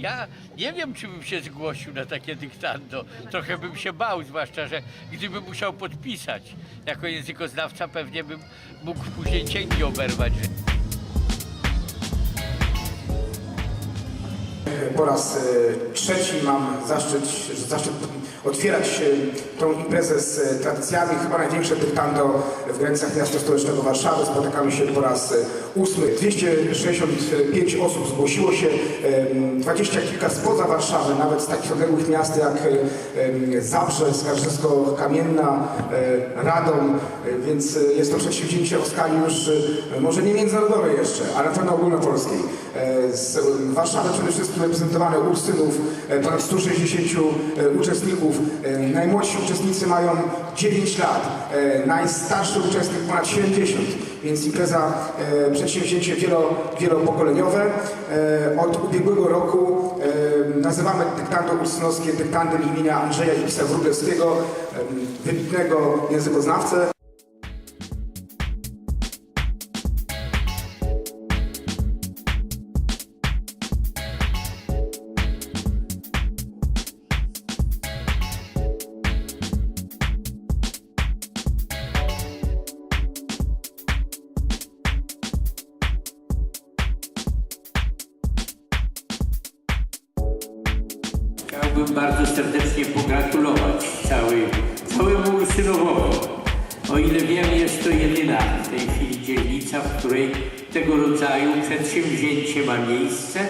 Ja nie wiem, czy bym się zgłosił na takie dyktando. Trochę bym się bał, zwłaszcza, że gdybym musiał podpisać. Jako językoznawca pewnie bym mógł później cienki oberwać. Po raz e, trzeci mam zaszczyt, zaszczyt otwierać tą imprezę z e, tradycjami. Chyba największe dyktando w granicach miasta stołecznego Warszawy. Spotykamy się po raz e, ósmy. 265 osób zgłosiło się, e, dwadzieścia kilka spoza Warszawy, nawet z takich odległych miast jak Zabrze, Skarżysko-Kamienna, Radom, więc jest to przedsięwzięcie o skali już może nie międzynarodowej jeszcze, ale na pewno ogólnopolskiej. Z Warszawy przede wszystkim reprezentowane Ursynów, e, ponad 160 e, uczestników. E, Najmłodsi uczestnicy mają 9 lat, najstarszy uczestnik ponad 70, więc impreza, przedsięwzięcie wielo, wielopokoleniowe. Od ubiegłego roku nazywamy dyktando ursynowskie dyktandem imienia Andrzeja X. Wróblewskiego, wybitnego językoznawcę. Chciałbym bardzo serdecznie pogratulować całej, całemu Ursynowowi. O ile wiem, jest to jedyna w tej chwili dzielnica, w której tego rodzaju przedsięwzięcie ma miejsce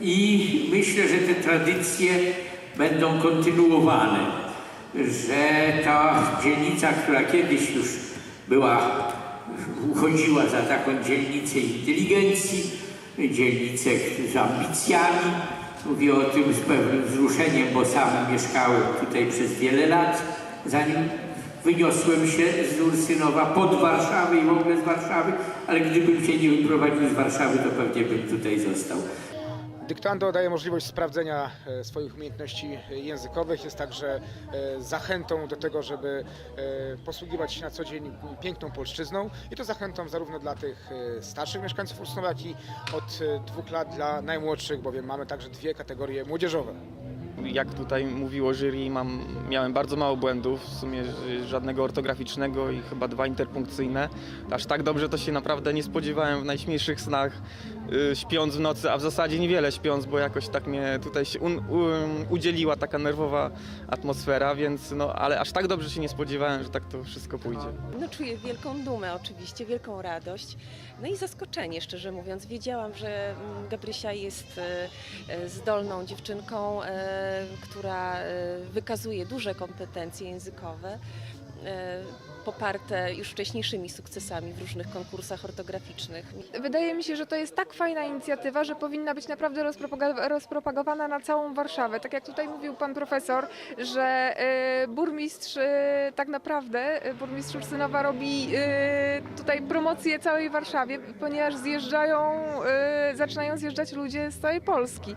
i myślę, że te tradycje będą kontynuowane, że ta dzielnica, która kiedyś już była, uchodziła za taką dzielnicę inteligencji, dzielnicę z ambicjami, Mówię o tym z pewnym wzruszeniem, bo sam mieszkałem tutaj przez wiele lat, zanim wyniosłem się z Ursynowa pod Warszawę i w ogóle z Warszawy, ale gdybym się nie wyprowadził z Warszawy, to pewnie bym tutaj został. Dyktando daje możliwość sprawdzenia e, swoich umiejętności językowych, jest także e, zachętą do tego, żeby e, posługiwać się na co dzień piękną polszczyzną i to zachętą zarówno dla tych starszych mieszkańców Ursynowa, jak i od dwóch lat dla najmłodszych, bowiem mamy także dwie kategorie młodzieżowe. Jak tutaj mówiło jury, mam, miałem bardzo mało błędów, w sumie ż- żadnego ortograficznego i chyba dwa interpunkcyjne. Aż tak dobrze to się naprawdę nie spodziewałem w najśmielszych snach, y, śpiąc w nocy, a w zasadzie niewiele śpiąc, bo jakoś tak mnie tutaj się un, udzieliła taka nerwowa atmosfera, więc no, ale aż tak dobrze się nie spodziewałem, że tak to wszystko pójdzie. No czuję wielką dumę oczywiście, wielką radość, no i zaskoczenie szczerze mówiąc. Wiedziałam, że mm, Gabrysia jest e, zdolną dziewczynką, która e, wykazuje duże kompetencje językowe, e, poparte już wcześniejszymi sukcesami w różnych konkursach ortograficznych. Wydaje mi się, że to jest tak fajna inicjatywa, że powinna być naprawdę rozpropagowana na całą Warszawę. Tak jak tutaj mówił pan profesor, że e, burmistrz e, tak naprawdę, e, burmistrz Ursynowa robi e, tutaj promocję całej Warszawie, ponieważ zjeżdżają, e, zaczynają zjeżdżać ludzie z całej Polski.